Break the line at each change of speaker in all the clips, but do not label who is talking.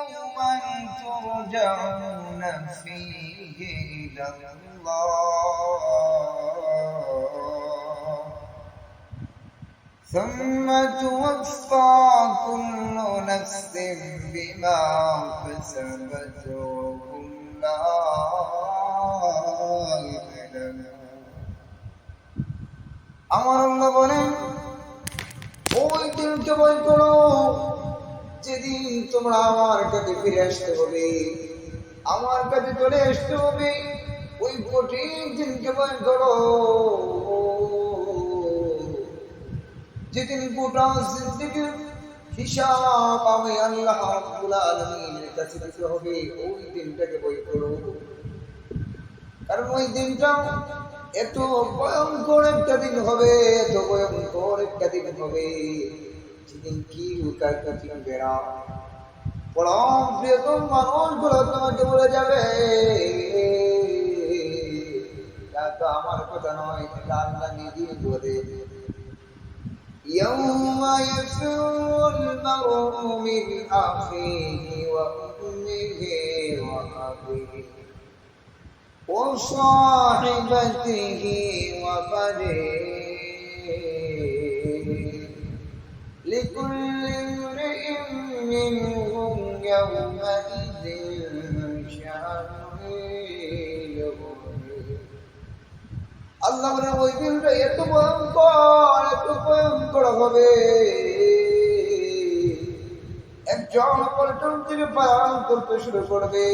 يوما ترجعون فيه إلى الله ثم توفى كل نفس بما كسبت وهم لا يظلمون আমার আল্লাহ বলেন ওই দিনকে বই করো যেদিন তোমরা আমার কাছে ফিরে আসতে হবে, আমার কাছে চলে আসতে হবে, ওই কঠিন দিনকে বই করো। যেদিন গোটা জিন্দিগির হিসাব আমি আল্লাহ রাব্বুল কাছে দিতে হবে, ওই দিনটাকে বই করো। কারণ ওই দিনটা এত ভয়ঙ্কর একটা দিন হবে, এত ভয়ঙ্কর একটা দিন হবে। যেদিন কি উকার কাছে বেড়া পরম প্রিয়তম মানুষগুলো তোমাকে বলে যাবে তা তো আমার কথা নয় এটা আল্লাহ নিজেই বলে يوم يفر المرء من أخيه وأمه وأبيه وصاحبته وبنيه لكل امرئ منهم يومئذ شأن يغنيه আল্লাহ বলে ওই দিনটা এত ভয়ঙ্কর এত ভয়ঙ্কর হবে একজন অপরজন থেকে পালন করতে শুরু করবে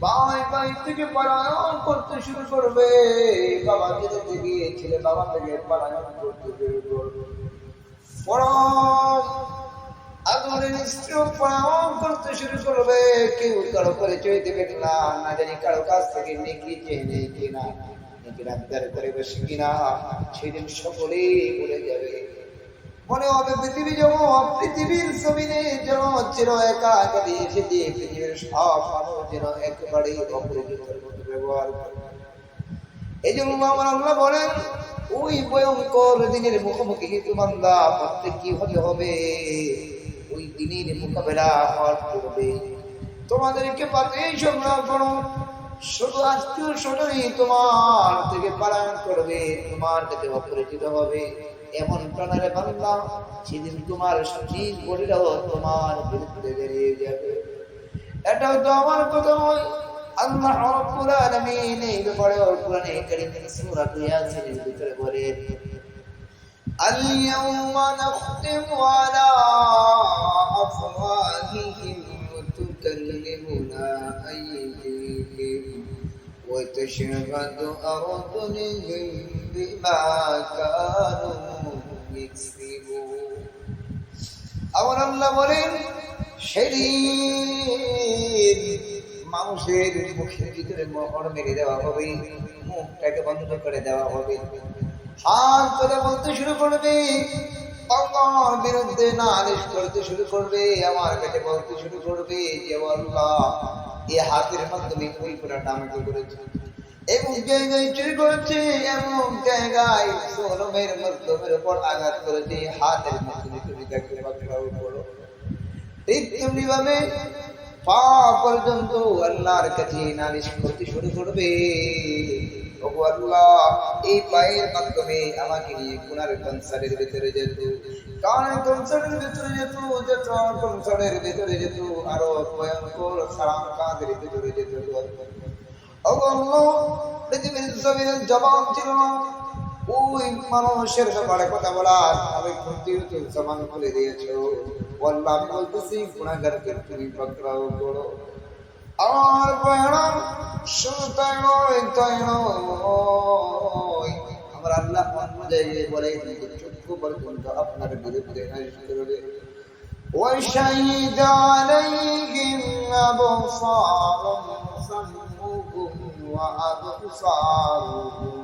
বাই বাই থেকে পালায়ন করতে শুরু করবে বাবা ছেলে থেকে ছেলে বাবা থেকে পালায়ন করতে শুরু করবে পরম আগুনের করতে শুরু করবে। কেউ কারও পরিচয় দেবে না না জানি কারও কাছ থেকে নেকি চেয়ে নেই কিনা? নেকি রাখদার করে বসে কিনা? সেদিন সকলেই বলে যাবে। মনে হবে পৃথিবী যেমন, পৃথিবীর জমিনে যেন চির একা একা দিয়ে পৃথিবীর সব মানুষ যেন একেবারে অপরিচিতের মতো ব্যবহার করে। এই জন্য আমার আল্লাহ বলেন ওই ভয়ঙ্কর দিনের মুখোমুখি কিন্তু বান্দা প্রত্যেক কীভাবে হবে? ওই দিনের মোকাবেলা হওয়ার করবে। তোমাদেরকে পাতেই সংগ্রাম করো শুধু আত্মীয় স্বজনই তোমার থেকে পালায়ন করবে, তোমার থেকে অপরিচিত হবে। এমন প্রাণের বান্দা সেদিন তোমার সঠিক বলিরাও তোমার বিরুদ্ধে বেরিয়ে যাবে। এটাও তো আমার কথা নয়। আল্লাহ রাব্বুল আলামিন এই ব্যাপারে কোরআনে কারীমের সূরা ইয়াসিনের ভিতরে বলেন اليوم نختم على أفواههم وتكلمنا أيديهم وتشهد أرجلهم بما كانوا يكسبون আমার আল্লাহ বলেন সেদিন মানুষের মুখের ভিতরে মোহর মেরে দেওয়া হবে, মুখটাকে বন্ধ করে দেওয়া হবে। হাত করে বলতে শুরু করবে আল্লাহর বিরুদ্ধে নালিশ করতে শুরু করবে, আমার কাছে বলতে শুরু করবে যে আল্লাহ হাতের মাধ্যমে ওই পুরাটা আমাকে করেছে। এবং জায়গায় চুরি করেছে এবং জায়গায় মাধ্যমের উপর আঘাত করেছে, হাতের মাধ্যমে তুমি পাকড়াও করো। ঠিক তেমনি পা পর্যন্ত আল্লাহর কাছে নালিশ করতে শুরু করবে। ওগো আল্লাহ, এই পায়ের মাধ্যমে আমাকে নিয়ে কোনার কনসার্টের ভিতরে যেত কারণ কনসার্টের ভিতরে যেত যেত কনসার্টের ভিতরে যেত, আরও ভয়ঙ্কর সারাম কাঁধের ভিতরে যেত। ওগো জবাব ছিল না। ওই মানুষের ব্যাপারে কথা বলার আমি ক্ষতি হতো সমান করে দিয়েছো বললাম আমি বলতেছি গুণাগারকে তুমি পকড়াও করো আমার বয়ান শুধু তাই নয় তাই নয় আমার আল্লাহ অন্য জায়গায় বলে কিন্তু চক্ষু পর্যন্ত আপনার বিরুদ্ধে নালিশ করবে وشهد عليهم أبصارهم سمعهم وأبصارهم وجلودهم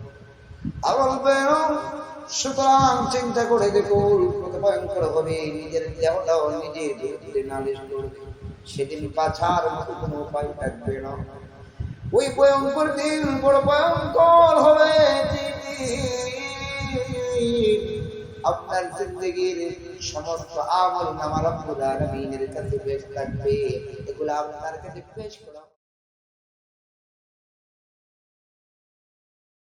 সুতরাং চিন্তা করে দেখুন কত ভয়ঙ্কর হবে, নিজের ধীরে সেদিন পাছার মতো কোনো উপায় থাকবে না। ওই ভয়ঙ্কর দিন বড় ভয়ঙ্কর হবে আপনার জিন্দগির সমস্ত আমল নামা রব্বুল আলামিনের কাছে পেশ থাকবে। এগুলো আপনার কাছে করা